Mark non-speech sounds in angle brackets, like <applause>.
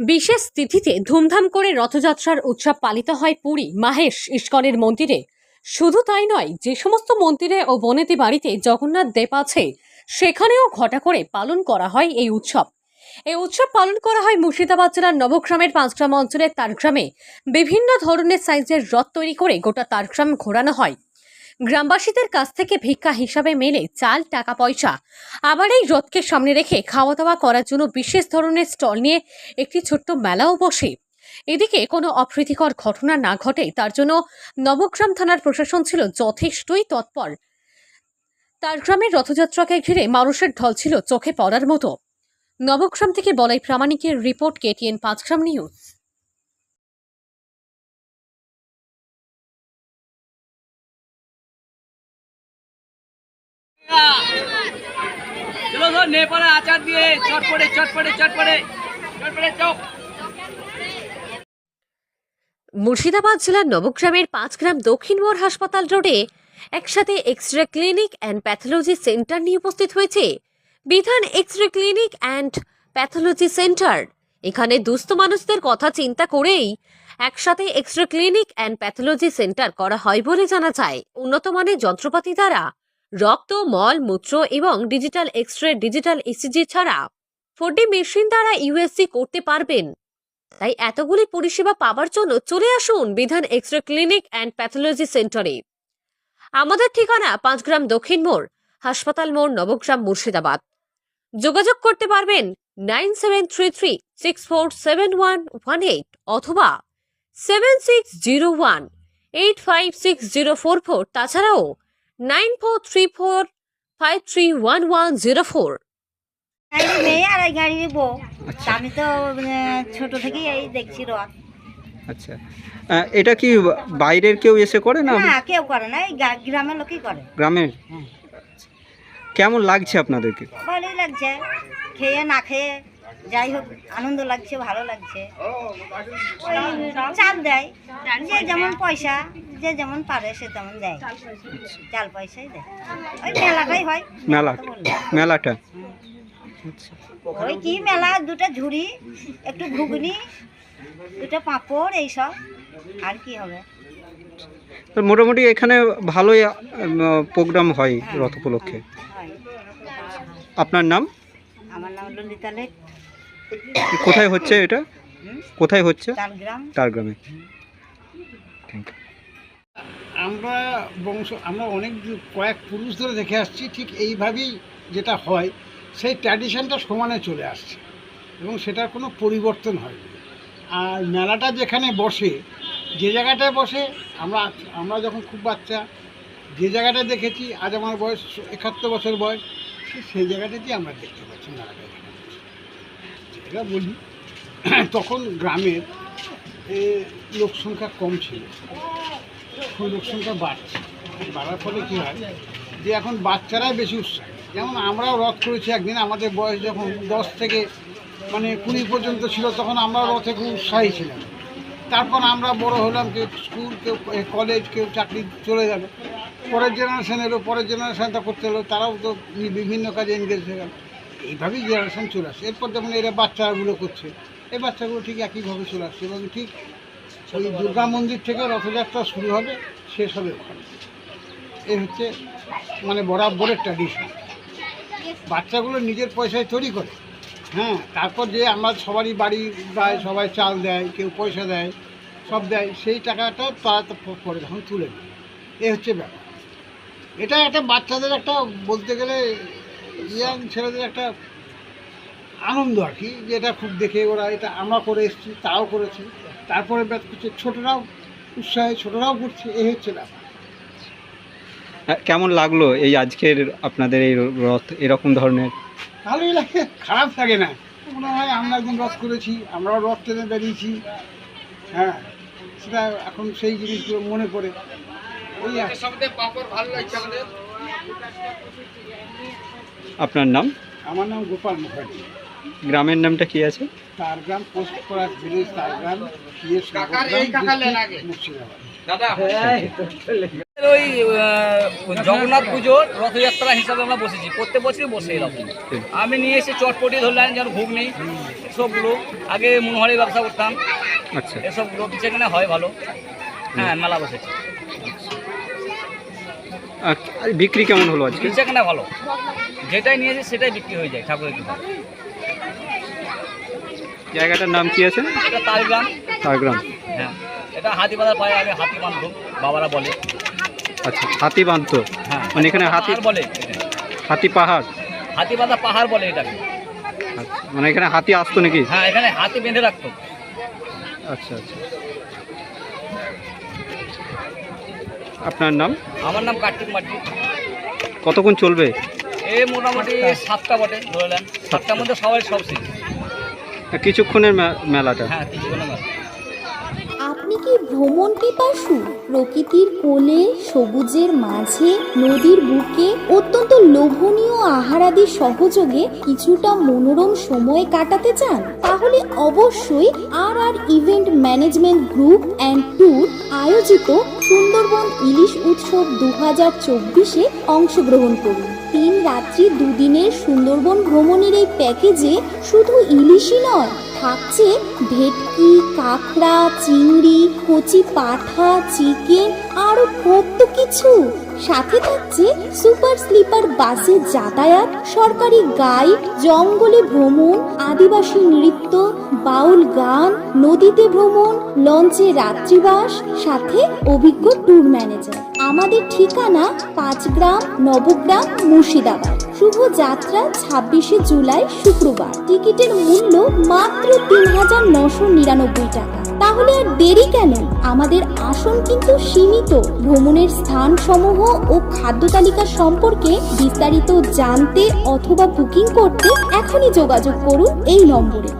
বিশেষ তিথিতে ধুমধাম করে রথযাত্রার উৎসব পালিত হয় পুরী, মাহেশ, ইস্কনের মন্দিরে। শুধু তাই নয়, যে সমস্ত মন্দিরে ও বনেতি বাড়িতে জগন্নাথ দেব আছে, সেখানেও ঘটা করে পালন করা হয় এই উৎসব। এই উৎসব পালন করা হয় মুর্শিদাবাদ জেলার নবগ্রামের পাঁচগ্রাম অঞ্চলের তারগ্রামে। বিভিন্ন ধরনের সাইজের রথ তৈরি করে গোটা তারগ্রাম ঘোরানো হয়। গ্রামবাসীদের কাছ থেকে ভিক্ষা হিসাবে মেলে চাল, টাকা, পয়সা। আবার এই রথকে সামনে রেখে খাওয়া দাওয়া করার জন্য বিশেষ ধরনের স্টল নিয়ে একটি ছোট্ট মেলাও বসে। এদিকে কোনো অপ্রীতিকর ঘটনা না ঘটে, তার জন্য নবগ্রাম থানার প্রশাসন ছিল যথেষ্টই তৎপর। তার গ্রামের রথযাত্রাকে ঘিরে মানুষের ঢল ছিল চোখে পড়ার মতো। নবগ্রাম থেকে বলাই প্রামাণিকের রিপোর্ট কেটিএন পাঁচগ্রাম নিউজ। চলো ধর নেপালে আচার দিয়ে, চটপটে চটপটে চটপটে চটপটে চপ। মুর্শিদাবাদ জেলার নবগ্রামের পাঁচগ্রাম দক্ষিণ মোড় হাসপাতাল রোডে একসাথে X ray clinic and pathology centre নিয়ে উপস্থিত হয়েছে। বিধান X ray clinic and pathology centre. এখানে দুস্থ মানুষদের কথা চিন্তা করেই একসাথে X ray clinic and pathology centre করা হয় বলে জানা যায়। উন্নত মানের যন্ত্রপাতি দ্বারা রক্ত, মল, মূত্র এবং digital X ray digital ECG ছাড়া ফোরডি মেশিন দ্বারা ইউএসসি করতে পারবেন। তাই এতগুলি পরিষেবা পাওয়ার জন্য চলে আসুন বিধান X ray clinic and pathology সেন্টারে। আমাদের ঠিকানা পাঁচগ্রাম দক্ষিণ মোড়, হাসপাতাল মোড়, নবগ্রাম, মুর্শিদাবাদ। যোগাযোগ করতে পারবেন nine seven three three six four seven one one eight অথবা seven six zero one eight five six zero four four. তাছাড়াও nine four three four five three one one zero four. মেয়ে আর এই গাড়ি বউ আমি তো মানে, ছোট থেকেই এই দেখছি রথ। আচ্ছা। এটা কি বাইরের কেউ এসে করে না? না কেউ করে না এই গ্রামের লোকই করে। গ্রামের? হ্যাঁ। কেমন লাগছে আপনাদেরকে? ভালোই লাগছে। খেয়ে না খেয়ে যাই হোক আনন্দ লাগছে ভালো লাগছে। চাল দেয় যে যেমন পয়সা যে যেমন পারে সে তেমন দেয়। চাল পয়সাই দেয়। ওই মেলাটাই হয় মেলা মেলাটা। ওই কি মেলা দুটো ঝুড়ি একটু ঘুগনি দুটো পাঁপড় এইসব। আর কি হবে? মোটামুটি এখানে ভালোই প্রোগ্রাম হয় রথ উপলক্ষে। আপনার নাম? আমার নাম ললিতা লেক। কোথায় হচ্ছে এটা? কোথায় হচ্ছে? তালগ্রাম। তার গ্রামে আমরা বংশ আমরা অনেক দূর- কয়েক পুরুষ ধরে দেখে আসছি ঠিক এইভাবেই যেটা হয় সেই ট্র্যাডিশনটা সমানে চলে আসছে এবং সেটার কোনো পরিবর্তন হয়নি। আর মেলাটা যেখানে বসে যে জায়গাটায় বসে আমরা আমরা যখন খুব বাচ্চা যে জায়গাটা দেখেছি আজ আমার বয়স একাত্তর বছর বয়স সেই জায়গাটাতেই আমরা দেখতে পাচ্ছি মেলাটা। যেটা বলি, <clears throat> তখন গ্রামের লোক সংখ্যা কম ছিল। এখন লোক সংখ্যা বাড়ছে। বাড়ার ফলে কী হয় যে এখন বাচ্চারাই বেশি উৎসাহ। যেমন আমরাও রথ করেছি একদিন, আমাদের বয়স যখন দশ থেকে মানে কুড়ি পর্যন্ত ছিল, তখন আমরা রথে খুব উৎসাহী ছিলাম। তারপর আমরা বড় হলাম কেউ স্কুল কেউ কলেজ কেউ চাকরি চলে গেল পরের জেনারেশন এলো, পরের জেনারেশনটা করতে হলো তারাও তো বিভিন্ন কাজে এনগেজ হয়ে গেল। এইভাবেই জেনারেশন চলে আসে এরপর যেমন এরা বাচ্চাগুলো করছে, এই বাচ্চাগুলো ঠিক একইভাবে চলে আসছে। এবং ঠিক ওই দুর্গা মন্দির থেকে রথযাত্রা শুরু হবে, শেষ হবে ওখানে। এই হচ্ছে মানে বরাবরের ট্র্যাডিশন বাচ্চাগুলো নিজের পয়সায় তৈরি করে। হ্যাঁ তারপর যে আমরা সবারই বাড়ি দেয় সবাই চাল দেয়, কেউ পয়সা দেয়, সব দেয়, সেই টাকাটা তারা পরে যখন তুলে নেয় এই হচ্ছে ব্যাপার। এটা একটা বাচ্চাদের একটা বলতে গেলে ইয়াং ছেলেদের একটা আনন্দ আর কি, যে এটা খুব দেখে ওরা এটা আমরা করে এসেছি তাও করেছে। তারপরে করছে ছোটরাও উৎসাহে, ছোটরাও করছে এই হচ্ছে ব্যাপার। কেমন লাগল এই আজকের আপনাদের এই রথ? এরকম ধরনের ভালোই লাগে খারাপ লাগে না। মনে হয় আমরা একদিন রথ করেছি আমরাও রথ টেনে বেরিয়েছি। হ্যাঁ সেটা এখন সেই জিনিসগুলো মনে পড়ে। ওই আপনার নাম? আমার নাম গোপাল মুখার্জি। গ্রামের নামটা কি আছে? Targram post Parag village. Murshidabad. ওই জগন্নাথ পুজোর রথযাত্রা হিসাবে আমরা বসেছি। প্রত্যেক বছরই বসে এরকম। আমি নিয়ে এসে চটপটি ধরলাম যেন ঘুগনি এসবগুলো আগে মনোহরের ব্যবসা করতাম। আচ্ছা। এসবগুলো সেখানে হয় ভালো। হ্যাঁ মেলা বসেছে। আর বিক্রি কেমন হলো আজকে? সেখানে ভালো। যেটাই নিয়েছে সেটাই বিক্রি হয়ে যায় ঠাকুরের কৃপা জায়গাটার নাম কি আছে? এটা তালগ্রাম। তারগ্রাম হ্যাঁ। এটা হাতি বাঁধার পায়ে আগে হাতি বাঁধব বাবারা বলে। আচ্ছা হাতি বাঁধতো। হ্যাঁ। মানে এখানে হাতি বলে হাতি পাহাড়। হাতি বাঁধা পাহাড় বলে এটাকে। মানে এখানে হাতি আসতো নাকি? হ্যাঁ এখানে হাতি বেঁধে রাখতো। আচ্ছা আচ্ছা। আপনার নাম? আমার নাম কার্তিক মাটি। কতক্ষণ চলবে? এ মোটামুটি সাতটা বটে ধরে নেন। সাতটার মধ্যে সবাই সব শেষ। কিছুক্ষণের মেলাটা। হ্যাঁ কিছুক্ষণ মেলা কি ভ্রমণ পিপাসু? প্রকৃতির কোলে, সবুজের মাঝে, নদীর বুকে, অত্যন্ত লোভনীয় আহারাদি সহযোগে কিছুটা মনোরম সময় কাটাতে চান? তাহলে অবশ্যই আর আর event management group and tour আয়োজিত সুন্দরবন ইলিশ উৎসব দু হাজার চব্বিশে অংশগ্রহণ করুন। তিন রাত্রি দুদিনের সুন্দরবন ভ্রমণের এই প্যাকেজে শুধু ইলিশই নয় থাকছে ভেটকি কাঁকড়া চিংড়ি কচি পাঠা চিকেন আরও কত কিছু। সাথে থাকছে সুপার স্লিপার বাসে যাতায়াত, সরকারি গাইড, জঙ্গলে ভ্রমণ, আদিবাসী নৃত্য, বাউল গান, নদীতে ভ্রমণ, লঞ্চে রাত্রিবাস, সাথে অভিজ্ঞ ট্যুর ম্যানেজার আমাদের ঠিকানা পাঁচগ্রাম, নবগ্রাম, মুর্শিদাবাদ। শুভ যাত্রা ছাব্বিশে জুলাই, শুক্রবার। টিকিটের মূল্য মাত্র তিন হাজার নশো নিরানব্বই টাকা। তাহলে আর দেরি কেন? আমাদের আসন কিন্তু সীমিত। ভ্রমণের স্থান সমূহ ও খাদ্য তালিকা সম্পর্কে বিস্তারিত জানতে অথবা বুকিং করতে এখনই যোগাযোগ করুন এই নম্বরে।